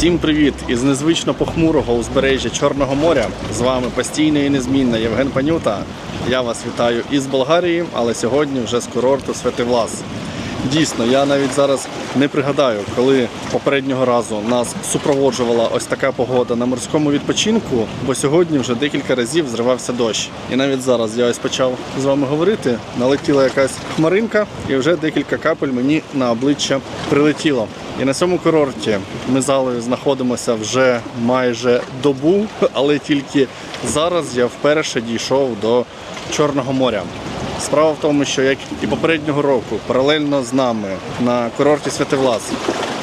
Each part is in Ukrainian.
Всім привіт! Із незвично похмурого узбережжя Чорного моря. З вами постійно і незмінна Євген Панюта. Я вас вітаю із Болгарії, але сьогодні вже з курорту Святивлас. Дійсно, я навіть зараз не пригадаю, коли попереднього разу нас супроводжувала ось така погода на морському відпочинку, бо сьогодні вже декілька разів зривався дощ. І навіть зараз я ось почав з вами говорити, налетіла якась хмаринка, і вже декілька капель мені на обличчя прилетіло. І на цьому курорті ми залою знаходимося вже майже добу, але тільки зараз я вперше дійшов до Чорного моря. Справа в тому, що як і попереднього року, паралельно з нами на курорті Святивлас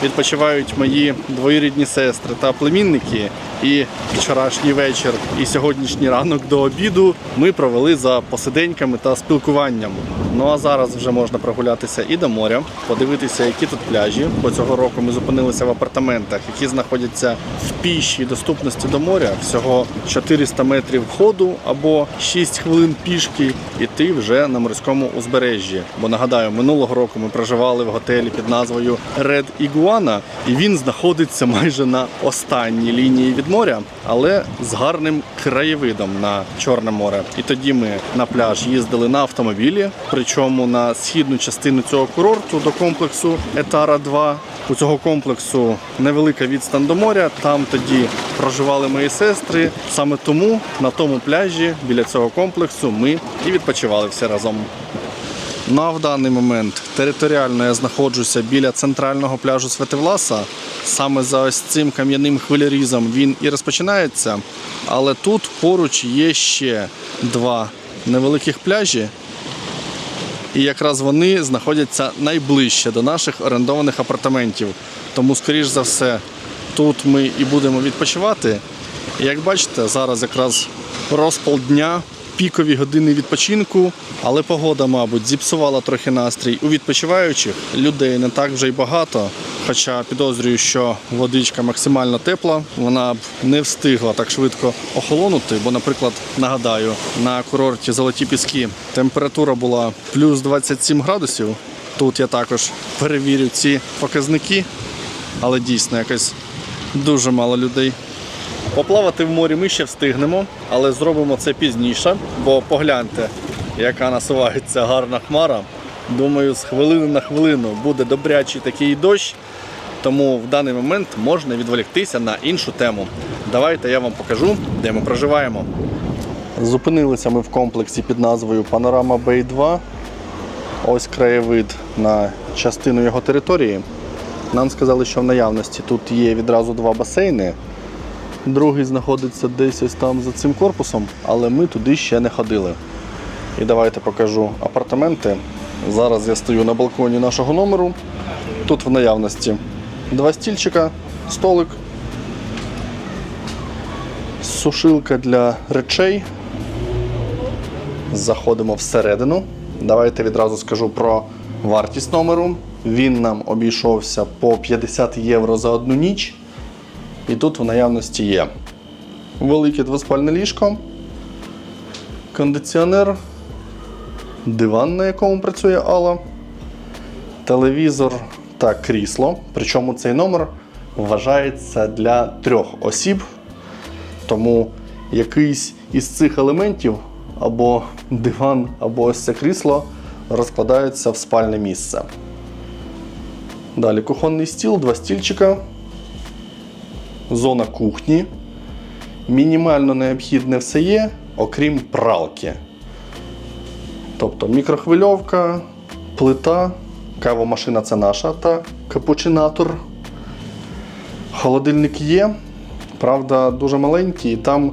відпочивають мої двоюрідні сестри та племінники. І вчорашній вечір і сьогоднішній ранок до обіду ми провели за посиденьками та спілкуванням. Ну а зараз вже можна прогулятися і до моря, подивитися, які тут пляжі. Бо цього року ми зупинилися в апартаментах, які знаходяться в пішій доступності до моря. Всього 400 метрів ходу або 6 хвилин пішки, і ти вже на морському узбережжі. Бо нагадаю, минулого року ми проживали в готелі під назвою Red Iguana, і він знаходиться майже на останній лінії від моря, але з гарним краєвидом на Чорне море. І тоді ми на пляж їздили на автомобілі, причому на східну частину цього курорту до комплексу Етара 2. У цього комплексу невелика відстань до моря. Там тоді проживали мої сестри. Саме тому на тому пляжі біля цього комплексу ми і відпочивали всі разом. Ну а в даний момент територіально я знаходжуся біля центрального пляжу Светивласа. Саме за ось цим кам'яним хвилярізом він і розпочинається. Але тут поруч є ще два невеликих пляжі. І якраз вони знаходяться найближче до наших орендованих апартаментів. Тому, скоріш за все, тут ми і будемо відпочивати. Як бачите, зараз якраз розпал дня, пікові години відпочинку, але погода, мабуть, зіпсувала трохи настрій у відпочиваючих. Людей не так вже й багато. Хоча підозрюю, що водичка максимально тепла, вона б не встигла так швидко охолонути. Бо, наприклад, нагадаю, на курорті Золоті Піски температура була плюс 27 градусів. Тут я також перевірю ці показники, але дійсно якось дуже мало людей. Поплавати в морі ми ще встигнемо, але зробимо це пізніше, бо погляньте, яка насувається гарна хмара. Думаю, з хвилини на хвилину буде добрячий такий дощ, тому в даний момент можна відволіктися на іншу тему. Давайте я вам покажу, де ми проживаємо. Зупинилися ми в комплексі під назвою Панорама Бей 2. Ось краєвид на частину його території. Нам сказали, що в наявності тут є відразу два басейни. Другий знаходиться десь ось там за цим корпусом, але ми туди ще не ходили. І давайте покажу апартаменти. Зараз я стою на балконі нашого номеру. Тут в наявності два стільчика, столик, сушилка для речей. Заходимо всередину. Давайте відразу скажу про вартість номеру. Він нам обійшовся по 50 євро за одну ніч. І тут в наявності є велике двоспальне ліжко, кондиціонер, диван, на якому працює Алла, телевізор та крісло. Причому цей номер вважається для трьох осіб. Тому якийсь із цих елементів, або диван, або ось це крісло, розкладаються в спальне місце. Далі кухонний стіл, два стільчика зона кухні. Мінімально необхідне все є, окрім пралки. Тобто мікрохвильовка, плита, кавомашина це наша та капучинатор. Холодильник є, правда, дуже маленький, і там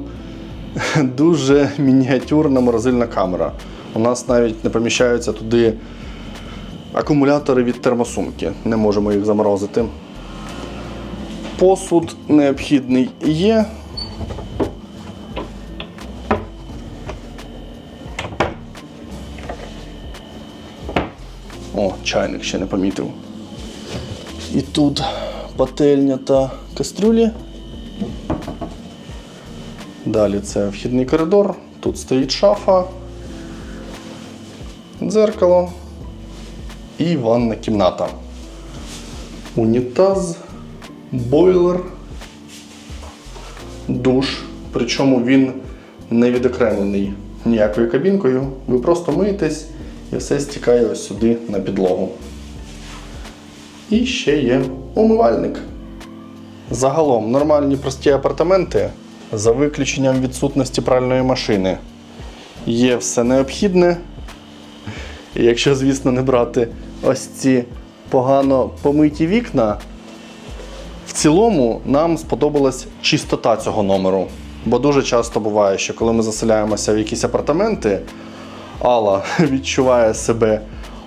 дуже мініатюрна морозильна камера. У нас навіть не поміщаються туди акумулятори від термосумки. Не можемо їх заморозити. Посуд необхідний є. Чайник ще не помітив. І тут пательня та кастрюлі. Далі це вхідний коридор. Тут стоїть шафа, дзеркало і ванна кімната. Унітаз бойлер душ, причому він не відокремлений ніякою кабінкою. Ви просто миєтесь і все стікає ось сюди на підлогу. І ще є умивальник. Загалом нормальні прості апартаменти за виключенням відсутності пральної машини. Є все необхідне. Якщо, звісно, не брати ось ці погано помиті вікна, в цілому нам сподобалась чистота цього номеру. Бо дуже часто буває, що коли ми заселяємося в якісь апартаменти, Алла відчуває себе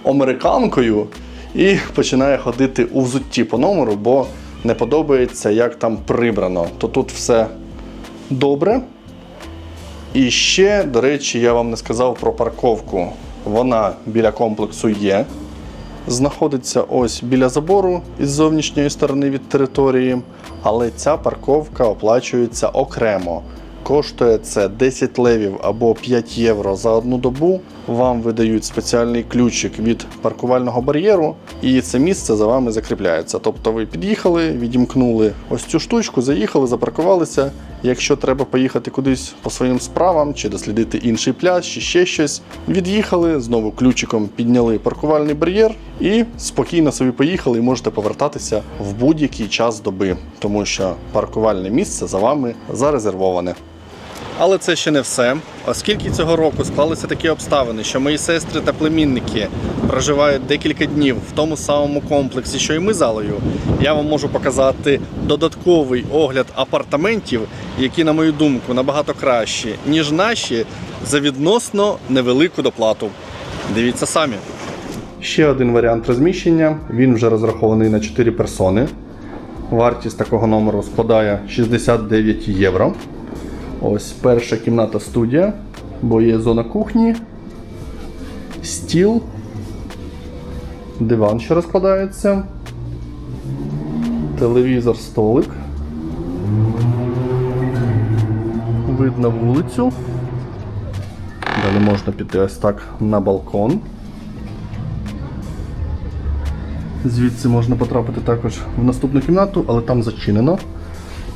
американкою і починає ходити у взутті по номеру, бо не подобається, як там прибрано. То тут все добре. І ще, до речі, я вам не сказав про парковку. Вона біля комплексу є. Знаходиться ось біля забору із зовнішньої сторони від території, але ця парковка оплачується окремо. Коштує це 10 левів або 5 євро за одну добу. Вам видають спеціальний ключик від паркувального бар'єру, і це місце за вами закріпляється. Тобто ви під'їхали, відімкнули ось цю штучку, заїхали, запаркувалися. Якщо треба поїхати кудись по своїм справам чи дослідити інший пляж, чи ще щось, від'їхали, знову ключиком підняли паркувальний бар'єр і спокійно собі поїхали і можете повертатися в будь-який час доби, тому що паркувальне місце за вами зарезервоване. Але це ще не все. Оскільки цього року склалися такі обставини, що мої сестри та племінники проживають декілька днів в тому самому комплексі, що і ми з Алею, я вам можу показати додатковий огляд апартаментів, які, на мою думку, набагато кращі, ніж наші, за відносно невелику доплату. Дивіться самі. Ще один варіант розміщення. Він вже розрахований на 4 персони. Вартість такого номеру складає 69 євро. Ось перша кімната студія, бо є зона кухні, стіл, диван, що розкладається, телевізор, столик. Видно вулицю. Далі можна піти ось так на балкон. Звідси можна потрапити також в наступну кімнату, але там зачинено.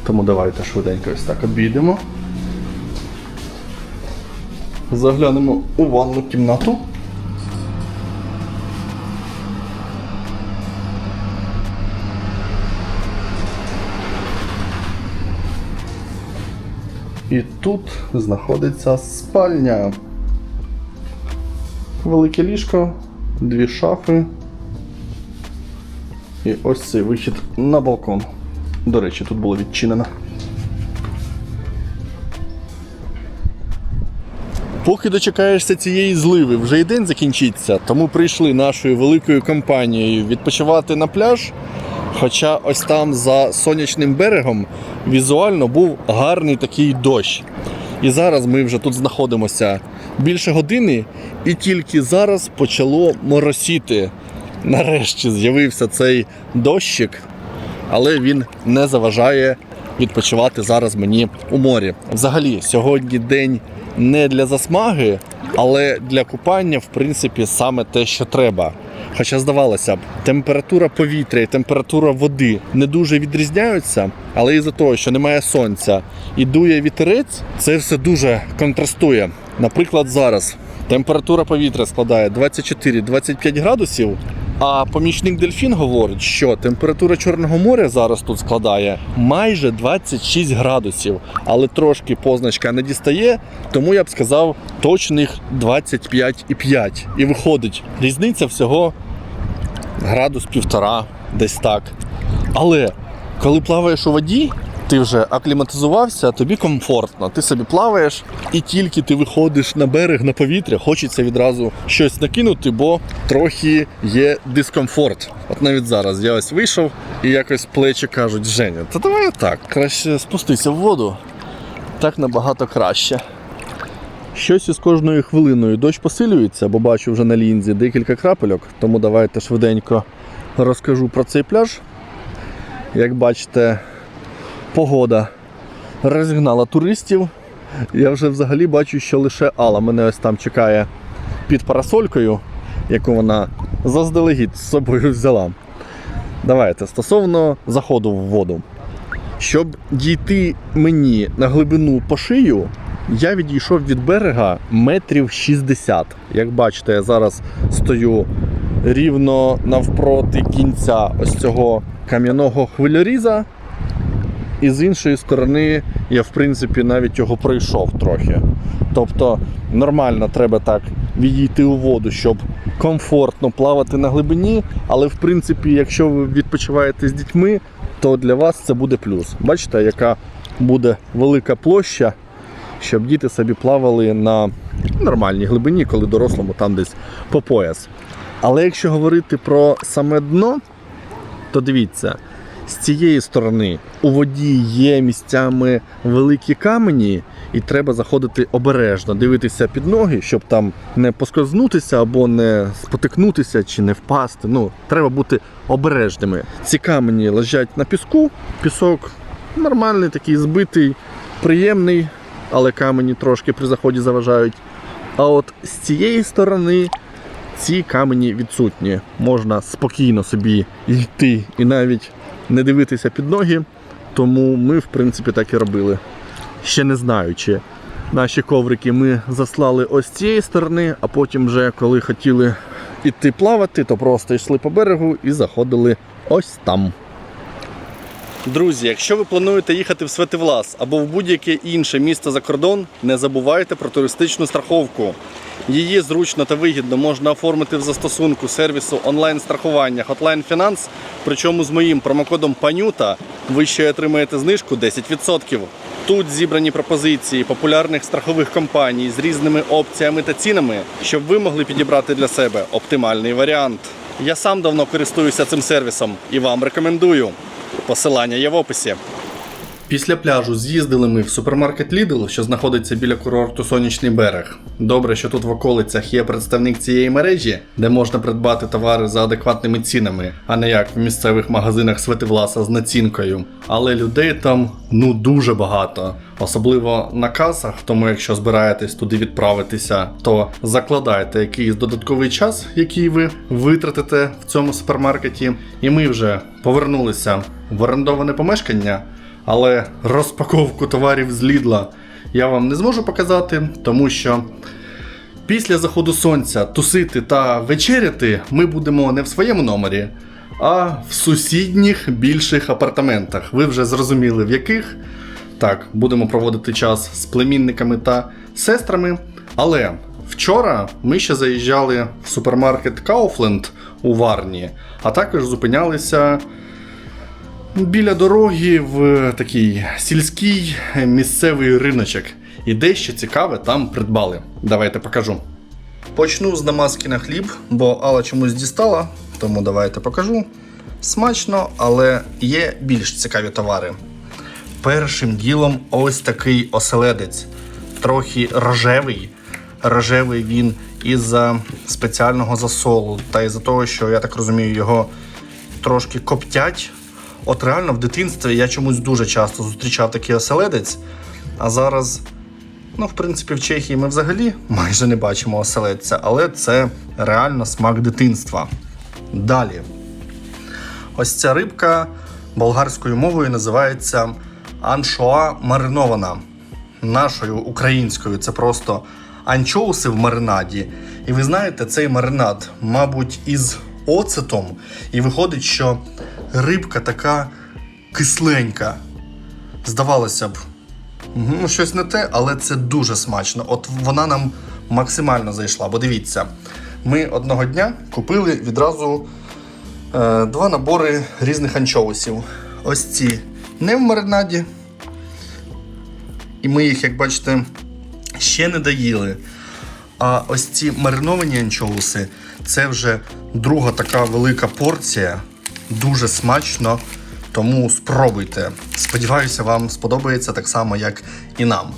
Тому давайте швиденько ось так обійдемо. Заглянемо у ванну кімнату. І тут знаходиться спальня. Велике ліжко, дві шафи. І ось цей вихід на балкон. До речі, тут було відчинено. Поки дочекаєшся цієї зливи, вже й день закінчиться, тому прийшли нашою великою компанією відпочивати на пляж. Хоча ось там за сонячним берегом візуально був гарний такий дощ. І зараз ми вже тут знаходимося більше години, і тільки зараз почало моросіти. Нарешті з'явився цей дощик, але він не заважає відпочивати зараз мені у морі. Взагалі, сьогодні день не для засмаги, але для купання, в принципі, саме те, що треба. Хоча здавалося б, температура повітря і температура води не дуже відрізняються, але із-за того, що немає сонця і дує вітерець, це все дуже контрастує. Наприклад, зараз температура повітря складає 24-25 градусів. А помічник Дельфін говорить, що температура Чорного моря зараз тут складає майже 26 градусів, але трошки позначка не дістає, тому я б сказав точних 25,5. І виходить, різниця всього градус півтора, десь так. Але коли плаваєш у воді, ти вже акліматизувався, тобі комфортно. Ти собі плаваєш, і тільки ти виходиш на берег на повітря, хочеться відразу щось накинути, бо трохи є дискомфорт. От навіть зараз я ось вийшов і якось плечі кажуть, Женя, та давай так, краще спустися в воду. Так набагато краще. Щось із кожною хвилиною дощ посилюється, бо бачу вже на лінзі декілька крапельок, тому давайте швиденько розкажу про цей пляж. Як бачите, погода розігнала туристів. Я вже взагалі бачу, що лише Алла мене ось там чекає під парасолькою, яку вона заздалегідь з собою взяла. Давайте стосовно заходу в воду. Щоб дійти мені на глибину по шию, я відійшов від берега метрів 60. Як бачите, я зараз стою рівно навпроти кінця ось цього кам'яного хвиляріза. І з іншої сторони, я в принципі навіть його пройшов трохи. Тобто нормально треба так відійти у воду, щоб комфортно плавати на глибині. Але в принципі, якщо ви відпочиваєте з дітьми, то для вас це буде плюс. Бачите, яка буде велика площа, щоб діти собі плавали на нормальній глибині, коли дорослому там десь по пояс. Але якщо говорити про саме дно, то дивіться, з цієї сторони у воді є місцями великі камені, і треба заходити обережно, дивитися під ноги, щоб там не поскользнутися або не спотикнутися чи не впасти. Ну, треба бути обережними. Ці камені лежать на піску, пісок нормальний, такий збитий, приємний, але камені трошки при заході заважають. А от з цієї сторони ці камені відсутні. Можна спокійно собі йти і навіть не дивитися під ноги. Тому ми, в принципі, так і робили. Ще не знаю, чи наші коврики ми заслали ось цієї сторони, а потім, вже коли хотіли іти плавати, то просто йшли по берегу і заходили ось там. Друзі, якщо ви плануєте їхати в Светивлас або в будь-яке інше місто за кордон, не забувайте про туристичну страховку. Її зручно та вигідно можна оформити в застосунку сервісу онлайн-страхування Hotline Finance. Причому з моїм промокодом PANYUTA ви ще отримаєте знижку 10%. Тут зібрані пропозиції популярних страхових компаній з різними опціями та цінами, щоб ви могли підібрати для себе оптимальний варіант. Я сам давно користуюся цим сервісом і вам рекомендую. Посилання є в описі. Після пляжу з'їздили ми в супермаркет Lidl, що знаходиться біля курорту Сонячний берег. Добре, що тут в околицях є представник цієї мережі, де можна придбати товари за адекватними цінами, а не як в місцевих магазинах Светивласа з націнкою. Але людей там ну дуже багато. Особливо на касах, тому якщо збираєтесь туди відправитися, то закладайте якийсь додатковий час, який ви витратите в цьому супермаркеті. І ми вже повернулися в орендоване помешкання. Але розпаковку товарів з Лідла я вам не зможу показати, тому що після заходу сонця тусити та вечеряти ми будемо не в своєму номері, а в сусідніх більших апартаментах. Ви вже зрозуміли в яких. Так, будемо проводити час з племінниками та сестрами. Але вчора ми ще заїжджали в супермаркет Kaufland у Варні, а також зупинялися біля дороги в такий сільський місцевий риночок. І дещо цікаве там придбали. Давайте покажу. Почну з намазки на хліб, бо Алла чомусь дістала, тому давайте покажу. Смачно, але є більш цікаві товари. Першим ділом ось такий оселедець. Трохи рожевий. Рожевий він із-за спеціального засолу, та із-за того, що я так розумію, його трошки коптять. От реально в дитинстві я чомусь дуже часто зустрічав такий оселедець, а зараз, ну, в принципі, в Чехії ми взагалі майже не бачимо оселедця, але це реально смак дитинства. Далі. Ось ця рибка болгарською мовою називається аншоа маринована. Нашою українською це просто анчоуси в маринаді. І ви знаєте, цей маринад, мабуть, із оцетом. І виходить, що рибка така кисленька. Здавалося б, ну, щось не те, але це дуже смачно. От вона нам максимально зайшла. Бо дивіться, ми одного дня купили відразу е, два набори різних анчоусів. Ось ці не в маринаді. І ми їх, як бачите, ще не доїли. А ось ці мариновані анчоуси це вже друга така велика порція. Дуже смачно. Тому спробуйте. Сподіваюся, вам сподобається так само, як і нам.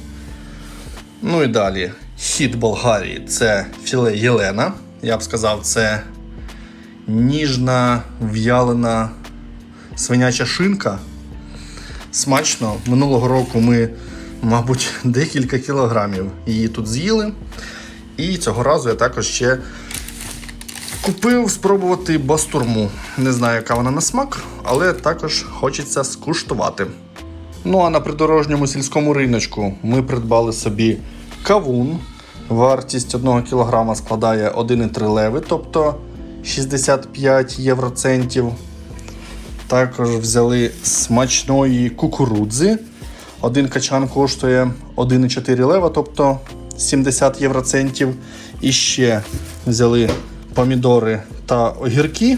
Ну і далі. Хід Болгарії це філе Єлена. Я б сказав, це ніжна в'ялена свиняча шинка. Смачно. Минулого року ми, мабуть, декілька кілограмів її тут з'їли. І цього разу я також ще купив спробувати бастурму. Не знаю, яка вона на смак, але також хочеться скуштувати. Ну а на придорожньому сільському риночку ми придбали собі кавун. Вартість 1 кг складає 1,3 леви, тобто 65 євроцентів. Також взяли смачної кукурудзи. Один качан коштує 1,4 лева, тобто 70 євроцентів. І ще взяли помідори та огірки.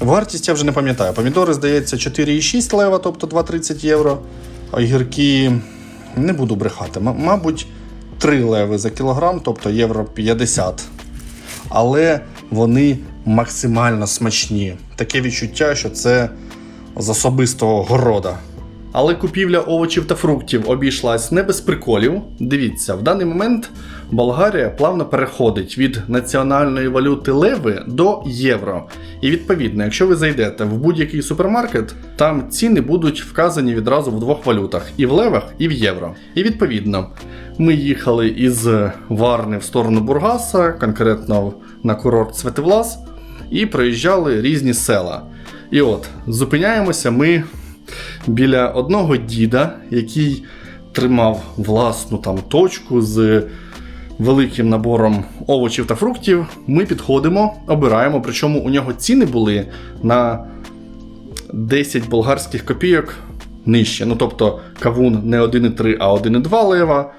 Вартість я вже не пам'ятаю. Помідори, здається, 4,6 лева, тобто 2,30 євро. Огірки не буду брехати. Мабуть, 3 леви за кілограм, тобто євро 50. Але вони максимально смачні. Таке відчуття, що це з особистого города. Але купівля овочів та фруктів обійшлась не без приколів. Дивіться, в даний момент Болгарія плавно переходить від національної валюти леви до євро. І відповідно, якщо ви зайдете в будь-який супермаркет, там ціни будуть вказані відразу в двох валютах: і в левах, і в євро. І відповідно, ми їхали із Варни в сторону Бургаса, конкретно на курорт Светивлас, і проїжджали різні села. І от зупиняємося ми біля одного діда, який тримав власну там точку з великим набором овочів та фруктів. Ми підходимо, обираємо. Причому у нього ціни були на 10 болгарських копійок нижче. Ну тобто кавун не 1,3, а 1,2 лева,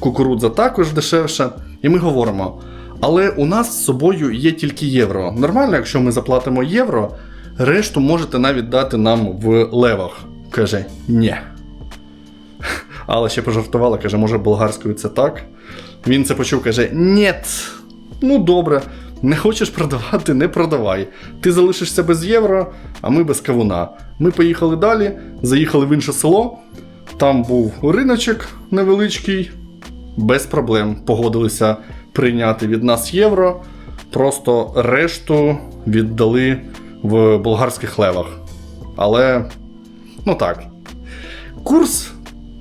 кукурудза також дешевша. І ми говоримо. Але у нас з собою є тільки євро. Нормально, якщо ми заплатимо євро, решту можете навіть дати нам в левах. Каже, ні. Але ще пожартувала, каже, може болгарською це так. Він це почув, каже: Нєт. Ну добре, не хочеш продавати, не продавай. Ти залишишся без євро, а ми без кавуна. Ми поїхали далі, заїхали в інше село. Там був риночок невеличкий, без проблем погодилися прийняти від нас євро. Просто решту віддали в болгарських левах. Але, ну так, курс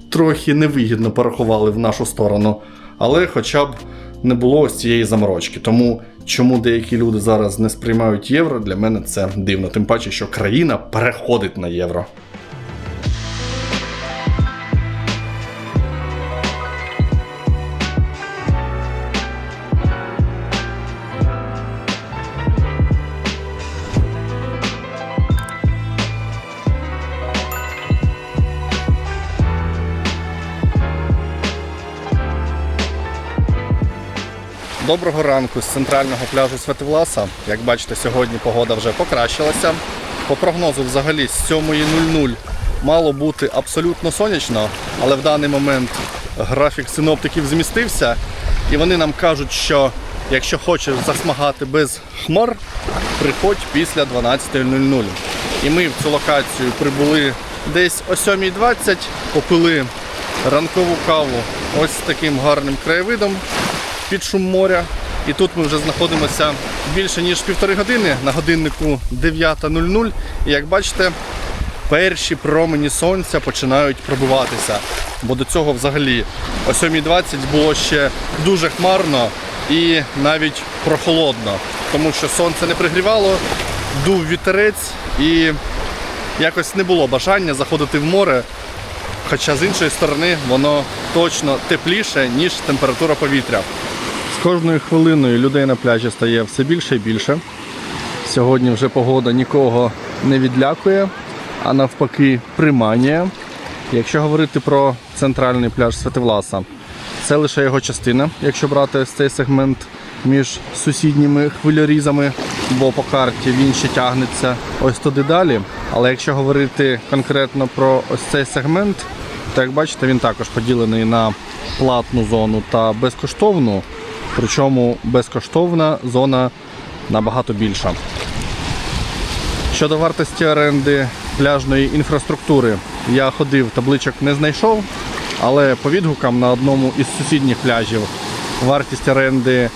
трохи невигідно порахували в нашу сторону, але хоча б не було ось цієї заморочки. Тому чому деякі люди зараз не сприймають євро, для мене це дивно. Тим паче, що країна переходить на євро. Доброго ранку з центрального пляжу Светивласа. Як бачите, сьогодні погода вже покращилася. По прогнозу, взагалі, з 7.00 мало бути абсолютно сонячно, але в даний момент графік синоптиків змістився, і вони нам кажуть, що якщо хочеш засмагати без хмар, приходь після 12.00. І ми в цю локацію прибули десь о 7.20, попили ранкову каву ось з таким гарним краєвидом під шум моря. І тут ми вже знаходимося більше ніж півтори години на годиннику 9.00. І як бачите, перші промені сонця починають пробиватися. Бо до цього взагалі о 7.20 було ще дуже хмарно і навіть прохолодно, тому що сонце не пригрівало, дув вітерець і якось не було бажання заходити в море. Хоча з іншої сторони воно точно тепліше, ніж температура повітря. Кожною хвилиною людей на пляжі стає все більше і більше. Сьогодні вже погода нікого не відлякує, а навпаки приманює. Якщо говорити про центральний пляж Святивласа, це лише його частина, якщо брати цей сегмент між сусідніми хвильорізами, бо по карті він ще тягнеться ось туди далі. Але якщо говорити конкретно про ось цей сегмент, то як бачите, він також поділений на платну зону та безкоштовну. Причому безкоштовна зона набагато більша. Щодо вартості оренди пляжної інфраструктури, я ходив, табличок не знайшов, але по відгукам на одному із сусідніх пляжів вартість оренди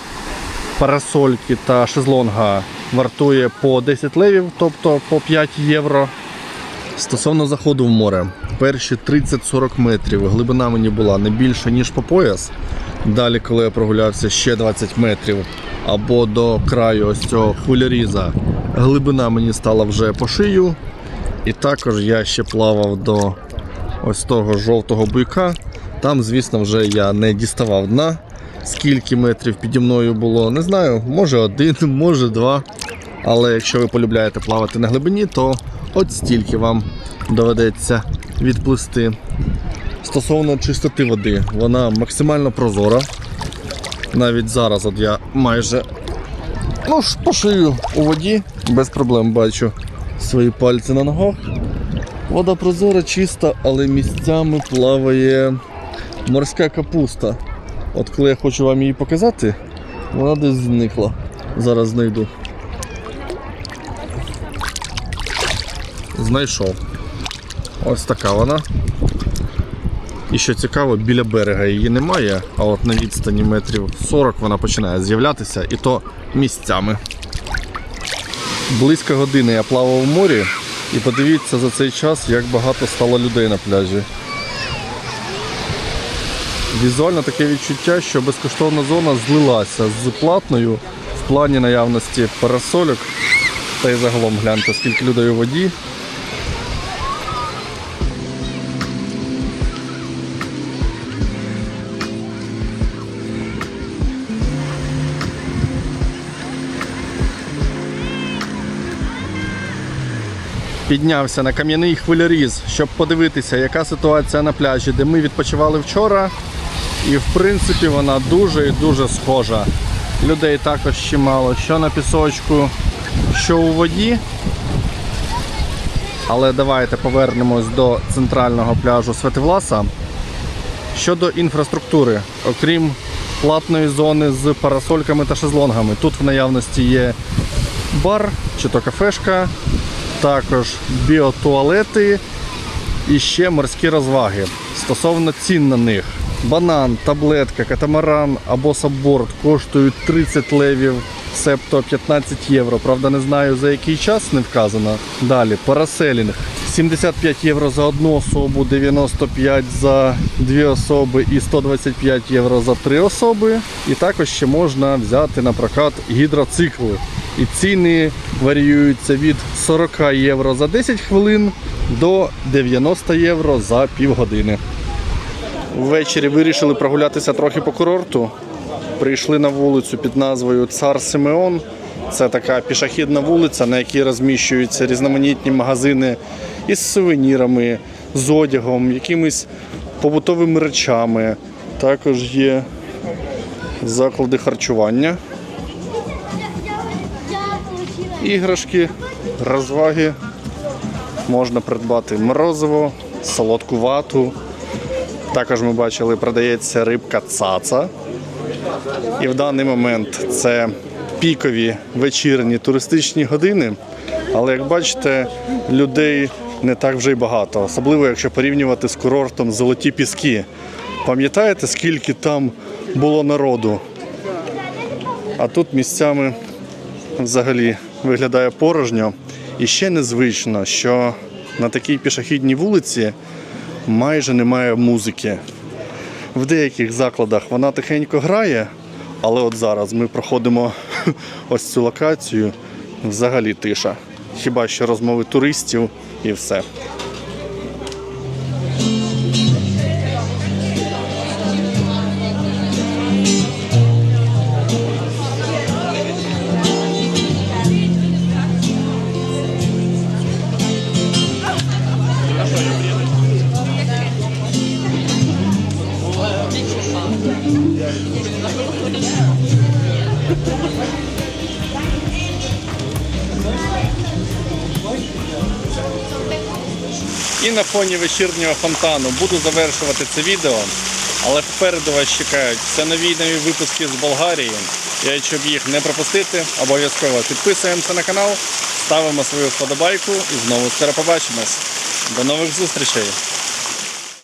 парасольки та шезлонга вартує по 10 левів, тобто по 5 євро. Стосовно заходу в море, перші 30-40 метрів глибина мені була не більше, ніж по пояс. Далі, коли я прогулявся ще 20 метрів або до краю ось цього хвиляріза, глибина мені стала вже по шию. І також я ще плавав до ось того жовтого буйка. Там, звісно, вже я не діставав дна. Скільки метрів піді мною було, не знаю, може один, може два. Але якщо ви полюбляєте плавати на глибині, то от стільки вам доведеться відплисти. Стосовно чистоти води, вона максимально прозора. Навіть зараз от я майже ну, по у воді, без проблем бачу свої пальці на ногах. Вода прозора, чиста, але місцями плаває морська капуста. От коли я хочу вам її показати, вона десь зникла. Зараз знайду. Знайшов. Ось така вона. І що цікаво, біля берега її немає, а от на відстані метрів 40 вона починає з'являтися, і то місцями. Близько години я плавав у морі, і подивіться за цей час, як багато стало людей на пляжі. Візуально таке відчуття, що безкоштовна зона злилася з платною в плані наявності парасольок. Та й загалом гляньте, скільки людей у воді. Піднявся на кам'яний хвиляріз, щоб подивитися, яка ситуація на пляжі, де ми відпочивали вчора. І в принципі вона дуже і дуже схожа. Людей також чимало, що на пісочку, що у воді. Але давайте повернемось до центрального пляжу Светивласа. Щодо інфраструктури, окрім платної зони з парасольками та шезлонгами, тут в наявності є бар чи то кафешка, також біотуалети і ще морські розваги. Стосовно цін на них. Банан, таблетка, катамаран або сабборд коштують 30 левів, себто 15 євро. Правда, не знаю за який час не вказано. Далі параселінг. 75 євро за одну особу, 95 за дві особи і 125 євро за три особи. І також ще можна взяти на прокат гідроцикли. І ціни варіюються від 40 євро за 10 хвилин до 90 євро за півгодини. Ввечері вирішили прогулятися трохи по курорту. Прийшли на вулицю під назвою Цар Симеон. Це така пішохідна вулиця, на якій розміщуються різноманітні магазини із сувенірами, з одягом, якимись побутовими речами. Також є заклади харчування, іграшки, розваги. Можна придбати морозиво, солодку вату. Також ми бачили, продається рибка цаца. І в даний момент це пікові вечірні туристичні години. Але як бачите, людей не так вже й багато, особливо якщо порівнювати з курортом Золоті Піски. Пам'ятаєте, скільки там було народу? А тут місцями взагалі виглядає порожньо. І ще незвично, що на такій пішохідній вулиці майже немає музики. В деяких закладах вона тихенько грає, але от зараз ми проходимо ось цю локацію. Взагалі тиша. Хіба що розмови туристів і все. На фоні вечірнього фонтану буду завершувати це відео. Але попереду вас чекають все нові нові випуски з Болгарії. І щоб їх не пропустити, обов'язково підписуємося на канал, ставимо свою вподобайку і знову скоро побачимось. До нових зустрічей!